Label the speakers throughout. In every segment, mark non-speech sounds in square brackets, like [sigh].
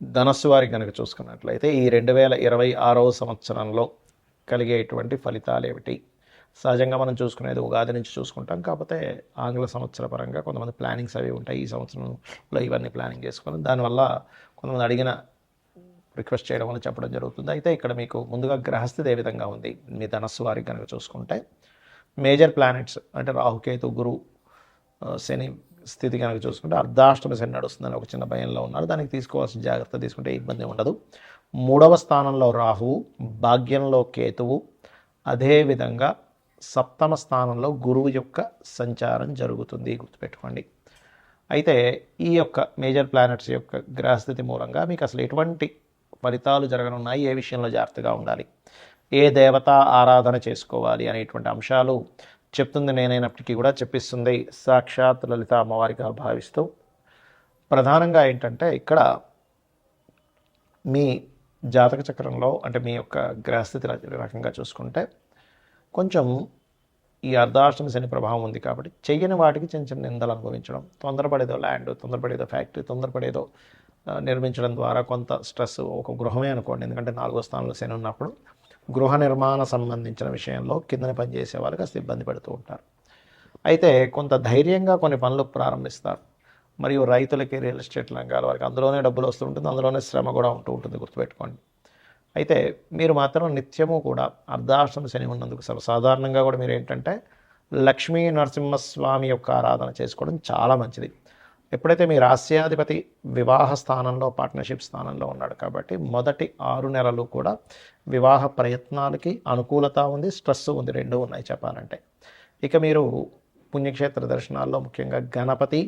Speaker 1: ధనస్సు వారికి కనుక చూసుకున్నట్లయితే ఈ రెండు వేల ఇరవై ఆరవ సంవత్సరంలో కలిగేటువంటి ఫలితాలు ఏమిటి సహజంగా మనం చూసుకునేది ఉగాది నుంచి చూసుకుంటాం. కాకపోతే ఆంగ్ల సంవత్సర పరంగా కొంతమంది ప్లానింగ్స్ అవి ఉంటాయి. ఈ సంవత్సరంలో ఇవన్నీ ప్లానింగ్ చేసుకుని దానివల్ల కొంతమంది అడిగిన రిక్వెస్ట్ చేయడం వల్ల చెప్పడం జరుగుతుంది. అయితే ఇక్కడ మీకు ముందుగా గ్రహస్థితి ఏ విధంగా ఉంది? మీ ధనస్సు వారికి కనుక చూసుకుంటే మేజర్ ప్లానెట్స్ అంటే రాహుకేతు గురు శని స్థితి కనుక చూసుకుంటే అర్ధాష్టమ శని నడుస్తుందని ఒక చిన్న భయంలో ఉన్నారు దానికి తీసుకోవాల్సిన జాగ్రత్త తీసుకుంటే ఇబ్బంది ఉండదు. మూడవ స్థానంలో రాహువు భాగ్యంలో కేతువు. అదేవిధంగా సప్తమ స్థానంలో గురువు యొక్క సంచారం జరుగుతుంది. గుర్తుపెట్టుకోండి. అయితే ఈ యొక్క మేజర్ ప్లానెట్స్ యొక్క గ్రహస్థితి మూలంగా మీకు అసలు ఎటువంటి ఫలితాలు జరగనున్నాయి? ఏ విషయంలో జాగ్రత్తగా ఉండాలి? ఏ దేవత ఆరాధన చేసుకోవాలి అనేటువంటి అంశాలు చెప్తుంది నేనైనప్పటికీ కూడా చెప్పిస్తుంది సాక్షాత్ లలిత అమ్మవారిగా భావిస్తూ. ప్రధానంగా ఏంటంటే ఇక్కడ మీ జాతక చక్రంలో అంటే మీ యొక్క గ్రహస్థితి రకంగా చూసుకుంటే కొంచెం ఈ అర్ధాష్టమి శని ప్రభావం ఉంది కాబట్టి చెయ్యని వాటికి చిన్న చిన్న నిందలు అనుభవించడం తొందరపడేదో ల్యాండ్ తొందరపడేదో ఫ్యాక్టరీ తొందరపడేదో నిర్మించడం ద్వారా కొంత స్ట్రెస్ ఒక గృహమే అనుకోండి. ఎందుకంటే నాలుగో స్థానంలో శని ఉన్నప్పుడు గృహ నిర్మాణ సంబంధించిన విషయంలో కిందని పనిచేసే వాళ్ళు కాస్త ఇబ్బంది పడుతూ ఉంటారు. అయితే కొంత ధైర్యంగా కొన్ని పనులు ప్రారంభిస్తారు. మరియు రైతులకి రియల్ ఎస్టేట్ రంగాల వారికి అందులోనే డబ్బులు వస్తూ ఉంటుంది అందులోనే శ్రమ కూడా ఉంటూ ఉంటుంది గుర్తుపెట్టుకోండి. అయితే మీరు మాత్రం నిత్యము కూడా అర్ధాష్టమ శని ఉన్నందుకు సర్వసాధారణంగా కూడా మీరు ఏంటంటే లక్ష్మీ నరసింహస్వామి యొక్క ఆరాధన చేసుకోవడం చాలా మంచిది. ఎప్పుడైతే మీ రాస్యాధిపతి వివాహ స్థానంలో పార్ట్నర్షిప్ స్థానంలో ఉన్నాడు కాబట్టి మొదటి ఆరు నెలలు కూడా వివాహ ప్రయత్నాలకి అనుకూలత ఉంది స్ట్రెస్ ఉంది రెండు ఉన్నాయి చెప్పాలంటే. ఇక మీరు పుణ్యక్షేత్ర దర్శనాల్లో ముఖ్యంగా గణపతి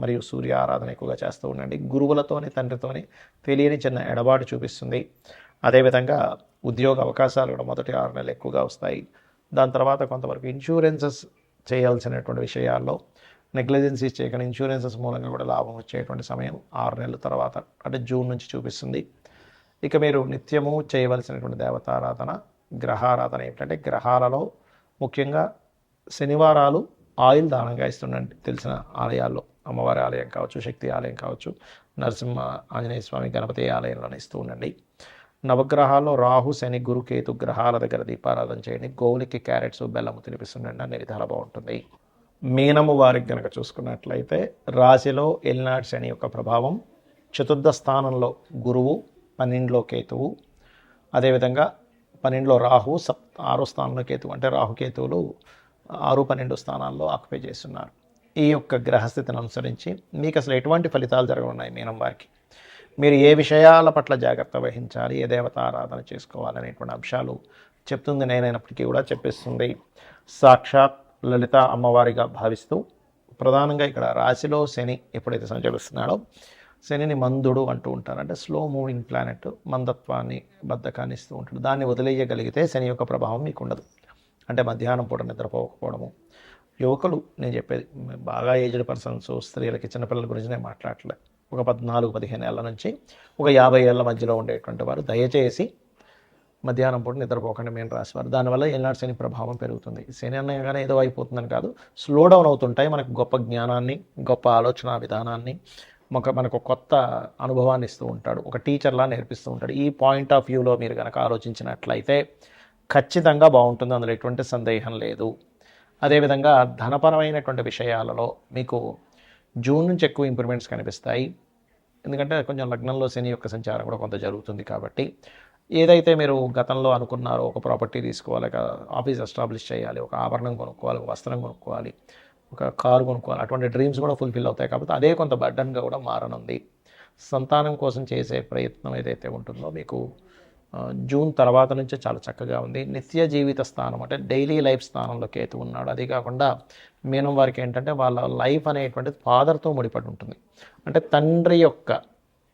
Speaker 1: మరియు సూర్య ఆరాధన ఎక్కువగా చేస్తూ ఉండండి. గురువులతోని తండ్రితోని తెలియని చిన్న ఎడబాటు చూపిస్తుంది. అదేవిధంగా ఉద్యోగ అవకాశాలు కూడా మొదటి ఆరు నెలలు ఎక్కువగా వస్తాయి. దాని తర్వాత కొంతవరకు ఇన్సూరెన్సెస్ చేయాల్సినటువంటి విషయాల్లో నెగ్లిజెన్సీస్ చేయకుండా ఇన్సూరెన్సెస్ మూలంగా కూడా లాభం వచ్చేటువంటి సమయం ఆరు నెలల తర్వాత అంటే జూన్ నుంచి చూపిస్తుంది. ఇక మీరు నిత్యము చేయవలసినటువంటి దేవతారాధన గ్రహారాధన ఏమిటంటే గ్రహాలలో ముఖ్యంగా శనివారాలు ఆయిల్ దానంగా ఇస్తుండండి తెలిసిన ఆలయాల్లో. అమ్మవారి ఆలయం కావచ్చు శక్తి ఆలయం కావచ్చు నరసింహ ఆంజనేయ స్వామి గణపతి ఆలయంలోనే ఇస్తూ ఉండండి. నవగ్రహాల్లో రాహు శని గురు కేతు గ్రహాల దగ్గర దీపారాధన చేయండి. గోవులకి క్యారెట్స్ బెల్లము తినిపిస్తుండండి అన్ని చాలా బాగుంటుంది. మీనము వారికి కనుక చూసుకున్నట్లయితే రాశిలో ఎల్నాడు శని యొక్క ప్రభావం చతుర్థ స్థానంలో గురువు పన్నెండులో కేతువు అదేవిధంగా పన్నెండులో రాహు సప్ ఆరో స్థానంలో కేతువు అంటే రాహుకేతువులు ఆరు పన్నెండు స్థానాల్లో ఆక్యుపై చేస్తున్నారు. ఈ యొక్క గ్రహస్థితిని అనుసరించి మీకు అసలు ఎటువంటి ఫలితాలు జరగనున్నాయి మీనం వారికి? మీరు ఏ విషయాల పట్ల జాగ్రత్త వహించాలి? ఏ దేవత ఆరాధన చేసుకోవాలనేటువంటి అంశాలు చెప్తుంది నేనైనప్పటికీ కూడా చెప్పిస్తుంది. సాక్షాత్ లలిత అమ్మవారిగా భావిస్తూ ప్రధానంగా ఇక్కడ రాశిలో శని ఎప్పుడైతే సంచరిస్తున్నాడో శనిని మందుడు అంటూ ఉంటారు. అంటే స్లో మూవింగ్ ప్లానెట్ మందత్వాన్ని బద్ధకాన్ని ఇస్తూ ఉంటాడు. దాన్ని వదిలేయగలిగితే శని యొక్క ప్రభావం మీకు ఉండదు. అంటే మధ్యాహ్నం పూట నిద్రపోకపోవడము. యువకులు నేను చెప్పేది బాగా ఏజ్డ్ పర్సన్స్ స్త్రీలకి చిన్నపిల్లల గురించి నేను మాట్లాడలే ఒక పద్నాలుగు పదిహేను ఏళ్ళ నుంచి ఒక యాభై ఏళ్ళ మధ్యలో ఉండేటువంటి వారు దయచేసి మధ్యాహ్నం పూట నిద్రపోకుండా మేము రాసేవారు దానివల్ల ఏనాడు శని ప్రభావం పెరుగుతుంది. శని అనగానే ఏదో అయిపోతుందని కాదు స్లో డౌన్ అవుతుంటాయి. మనకు గొప్ప జ్ఞానాన్ని గొప్ప ఆలోచన విధానాన్ని ఒక మనకు కొత్త అనుభవాన్ని ఇస్తూ ఉంటాడు. ఒక టీచర్లా నేర్పిస్తూ ఉంటాడు. ఈ పాయింట్ ఆఫ్ వ్యూలో మీరు కనుక ఆలోచించినట్లయితే ఖచ్చితంగా బాగుంటుంది. అందులో ఎటువంటి సందేహం లేదు. అదేవిధంగా ధనపరమైనటువంటి విషయాలలో మీకు జూన్ నుంచి ఎక్కువ ఇంప్రూవ్మెంట్స్ కనిపిస్తాయి. ఎందుకంటే కొంచెం లగ్నంలో శని యొక్క సంచారం కూడా కొంత జరుగుతుంది కాబట్టి ఏదైతే మీరు గతంలో అనుకున్నారో ఒక ప్రాపర్టీ తీసుకోవాలి ఒక ఆఫీస్ ఎస్టాబ్లిష్ చేయాలి ఒక ఆభరణం కొనుక్కోవాలి ఒక వస్త్రం కొనుక్కోవాలి ఒక కారు కొనుక్కోవాలి అటువంటి డ్రీమ్స్ కూడా ఫుల్ఫిల్ అవుతాయి. కాబట్టి అదే కొంత బర్డన్గా కూడా మారనుంది. సంతానం కోసం చేసే ప్రయత్నం ఏదైతే ఉంటుందో మీకు జూన్ తర్వాత నుంచే చాలా చక్కగా ఉంది. నిత్య జీవిత స్థానం అంటే డైలీ లైఫ్ స్థానంలో కేతు ఉన్నాడు. అది కాకుండా మీనం వారికి ఏంటంటే వాళ్ళ లైఫ్ అనేటువంటిది ఫాదర్తో ముడిపడి ఉంటుంది. అంటే తండ్రి యొక్క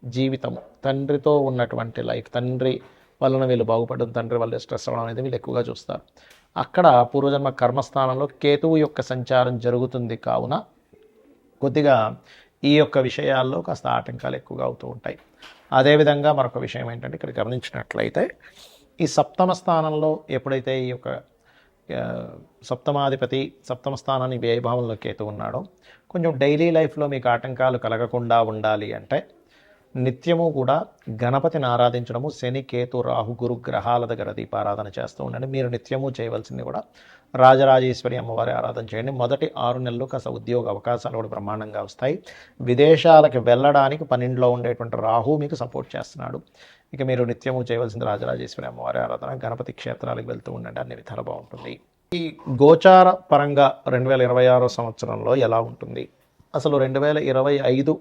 Speaker 1: జీవితం తండ్రితో ఉన్నటువంటి లైఫ్ తండ్రి వలన వీళ్ళు బాగుపడడం తండ్రి వల్ల స్ట్రెస్ అవ్వడం అనేది వీళ్ళు ఎక్కువగా చూస్తారు. అక్కడ పూర్వజన్మ కర్మస్థానంలో కేతువు యొక్క సంచారం జరుగుతుంది కావున కొద్దిగా ఈ యొక్క విషయాల్లో కాస్త ఆటంకాలు ఎక్కువగా అవుతూ ఉంటాయి. అదేవిధంగా మరొక విషయం ఏంటంటే ఇక్కడ గమనించినట్లయితే ఈ సప్తమ స్థానంలో ఎప్పుడైతే ఈ యొక్క సప్తమాధిపతి సప్తమ స్థానాన్ని వ్యయభావంలో కేతు ఉన్నాడో కొంచెం డైలీ లైఫ్లో మీకు ఆటంకాలు కలగకుండా ఉండాలి అంటే నిత్యము కూడా గణపతిని ఆరాధించడము శని కేతు రాహు గురు గ్రహాల దగ్గర దీపారాధన చేస్తూ ఉండండి. మీరు నిత్యము చేయవలసింది కూడా రాజరాజేశ్వరి అమ్మవారి ఆరాధన చేయండి. మొదటి ఆరు నెలలు కాస్త ఉద్యోగ అవకాశాలు కూడా బ్రహ్మాండంగా వస్తాయి. విదేశాలకు వెళ్ళడానికి పన్నెండులో ఉండేటువంటి రాహు మీకు సపోర్ట్ చేస్తున్నాడు. ఇక మీరు నిత్యము చేయవలసింది రాజరాజేశ్వరి అమ్మవారి ఆరాధన గణపతి క్షేత్రాలకు వెళ్తూ ఉండండి. అన్ని విధాలు బాగుంటుంది. ఈ గోచార పరంగా రెండు వేల ఇరవై ఆరో సంవత్సరంలో ఎలా ఉంటుంది? అసలు రెండు వేల ఇరవై ఐదు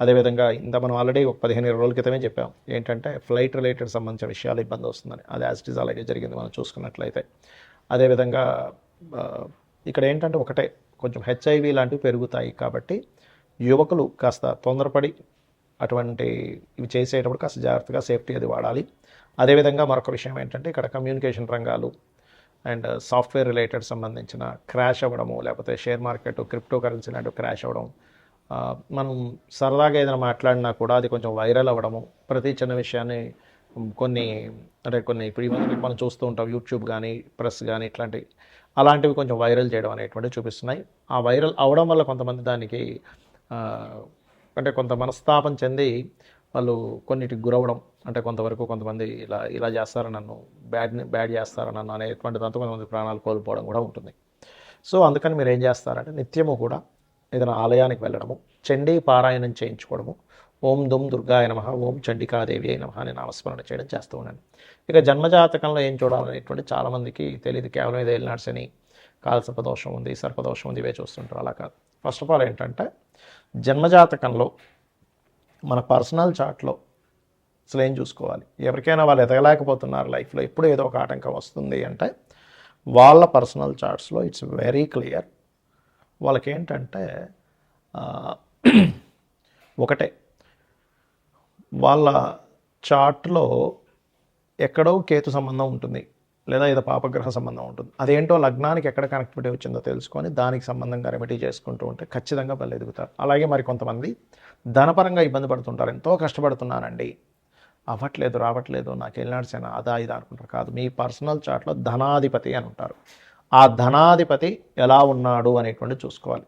Speaker 1: అదేవిధంగా ఇంత మనం ఆల్రెడీ ఒక పదిహేను ఇరవై రోజుల క్రితమే చెప్పాం. ఏంటంటే ఫ్లైట్ రిలేటెడ్ సంబంధించిన విషయాలు ఇబ్బంది వస్తుందని. అది యాజ్ ఇట్ అలాగే జరిగింది మనం చూసుకున్నట్లయితే. అదేవిధంగా ఇక్కడ ఏంటంటే ఒకటే కొంచెం హెచ్ఐవి లాంటివి పెరుగుతాయి కాబట్టి యువకులు కాస్త తొందరపడి అటువంటి ఇవి చేసేటప్పుడు కాస్త జాగ్రత్తగా సేఫ్టీ అది వాడాలి. అదేవిధంగా మరొక విషయం ఏంటంటే ఇక్కడ కమ్యూనికేషన్ రంగాలు అండ్ సాఫ్ట్వేర్ రిలేటెడ్ సంబంధించిన క్రాష్ అవ్వడము లేకపోతే షేర్ మార్కెట్ క్రిప్టో కరెన్సీ లాంటివి క్రాష్ అవ్వడం మనం సరదాగా ఏదైనా మాట్లాడినా కూడా అది కొంచెం వైరల్ అవ్వడము ప్రతి చిన్న విషయాన్ని కొన్ని అంటే కొన్ని ఇప్పుడు ఈ మనం చూస్తూ ఉంటాం యూట్యూబ్ కానీ ప్రెస్ కానీ ఇట్లాంటివి అలాంటివి కొంచెం వైరల్ చేయడం అనేటువంటివి చూపిస్తున్నాయి. ఆ వైరల్ అవడం వల్ల కొంతమంది దానికి అంటే కొంత మనస్తాపం చెంది వాళ్ళు కొన్నిటికి గురవడం అంటే కొంతవరకు కొంతమంది ఇలా ఇలా చేస్తారు నన్ను బ్యాడ్ బ్యాడ్ చేస్తారు నన్ను అనేటువంటి దాంతో కొంతమంది ప్రాణాలు కోల్పోవడం కూడా ఉంటుంది. సో అందుకని మీరు ఏం చేస్తారంటే నిత్యము కూడా ఏదైనా ఆలయానికి వెళ్ళడము చండీ పారాయణం చేయించుకోవడము ఓం దుమ్ దుర్గాయ నమ ఓం చండికాదేవి అయిన నమ అని నామస్మరణ చేయడం చేస్తూ ఉన్నాను ఇక జన్మజాతకంలో ఏం చూడాలనేటువంటి చాలామందికి తెలియదు కేవలం ఇది వెళ్ళినాడ్సని కాలసర్పదోషం ఉంది సర్పదోషం ఉంది ఇవే చూస్తుంటారు. అలా కాదు. ఫస్ట్ ఆఫ్ ఆల్ ఏంటంటే జన్మజాతకంలో మన పర్సనల్ చార్ట్లో అసలు ఏం చూసుకోవాలి? ఎవరికైనా వాళ్ళు ఎదగలేకపోతున్నారు లైఫ్లో. ఎప్పుడు ఏదో ఒక ఆటంకం వస్తుంది అంటే వాళ్ళ పర్సనల్ చార్ట్స్లో ఇట్స్ వెరీ క్లియర్. వాళ్ళకేంటంటే [clears throat] ఒకటే. వాళ్ళ చార్ట్లో ఎక్కడో కేతు సంబంధం ఉంటుంది. లేదా ఏదో పాపగ్రహ సంబంధం ఉంటుంది. అదేంటో లగ్నానికి ఎక్కడ కనెక్టివిటీ వచ్చిందో తెలుసుకొని దానికి సంబంధంగా రెమెడీ చేసుకుంటూ ఉంటే ఖచ్చితంగా వాళ్ళు ఎదుగుతారు. అలాగే మరి కొంతమంది ధనపరంగా ఇబ్బంది పడుతుంటారు. ఎంతో కష్టపడుతున్నానండి అవ్వట్లేదు రావట్లేదు నాకు వెళ్ళినాడ్సేనా అదా ఇదా అనుకుంటారు. కాదు మీ పర్సనల్ చార్ట్లో ధనాధిపతి అని ఉంటారు. ఆ ధనాధిపతి ఎలా ఉన్నాడు అనేటువంటి చూసుకోవాలి.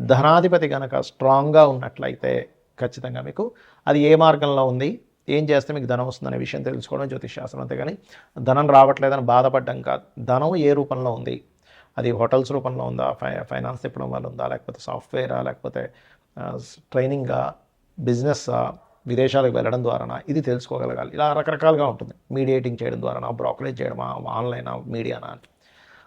Speaker 1: ధనాధిపతి కనుక స్ట్రాంగ్గా ఉన్నట్లయితే ఖచ్చితంగా మీకు అది ఏ మార్గంలో ఉంది ఏం చేస్తే మీకు ధనం వస్తుందనే విషయం తెలుసుకోవడం జ్యోతిష్ శాస్త్రం అంతేగాని ధనం రావట్లేదని బాధపడడం కాదు. ధనం ఏ రూపంలో ఉంది? అది హోటల్స్ రూపంలో ఉందా? ఫై ఫైనాన్స్ తిప్పడం వల్ల ఉందా? లేకపోతే సాఫ్ట్వేరా? లేకపోతే ట్రైనింగా? బిజినెస్సా? విదేశాలకు వెళ్ళడం ద్వారానా? ఇది తెలుసుకోగలగాలి. ఇలా రకరకాలుగా ఉంటుంది. మీడియేటింగ్ చేయడం ద్వారానా? బ్రోకరేజ్ చేయడమా? ఆన్లైనా? మీడియానా? అంటే